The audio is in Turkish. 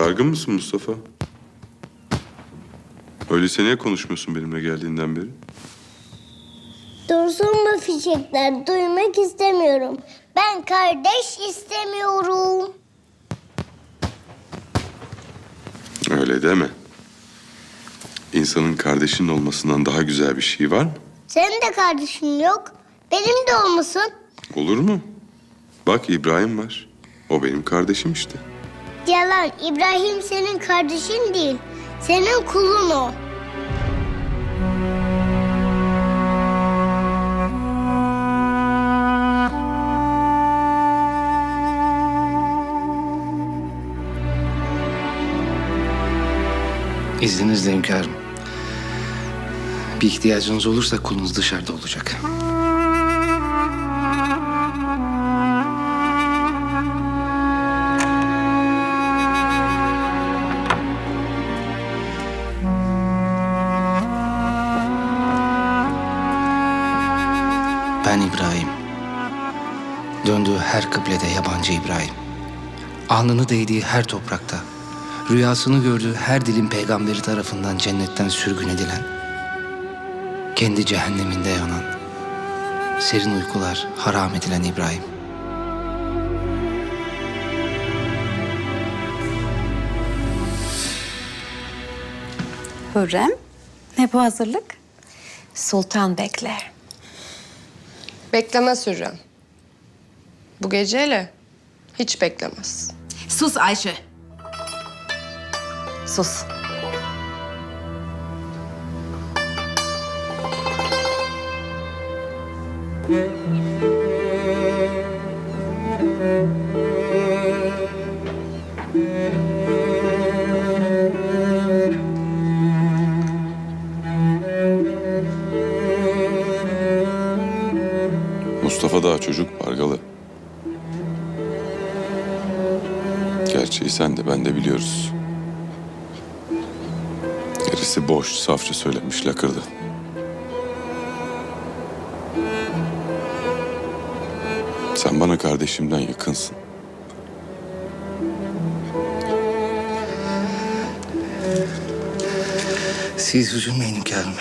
Dargın mısın Mustafa? Öyleyse niye konuşmuyorsun benimle geldiğinden beri? Dursun bu fişekler duymak istemiyorum. Ben kardeş istemiyorum. Öyle deme. İnsanın kardeşinin olmasından daha güzel bir şey var mı? Senin de kardeşin yok. Benim de olmasın. Olur mu? Bak İbrahim var. O benim kardeşim işte. Yalan İbrahim senin kardeşin değil. Senin kulun o. İzninizle hünkârım. Bir ihtiyacınız olursa kulunuz dışarıda olacak. Ben İbrahim. Döndüğü her kıblede yabancı İbrahim. Alnını değdiği her toprakta, rüyasını gördüğü her dilin peygamberi tarafından cennetten sürgün edilen, kendi cehenneminde yanan, serin uykular haram edilen İbrahim. Hürrem, ne bu hazırlık? Sultan bekler. Beklemez Hürrem. Bu geceyle hiç beklemez. Sus Ayşe. Sus. Mustafa daha çocuk Pargalı. Gerçeği sen de ben de biliyoruz. Gerisi boş, safça söylemiş lakırdı. Sen bana kardeşimden yakınsın. Siz üzülmeyin hünkârım.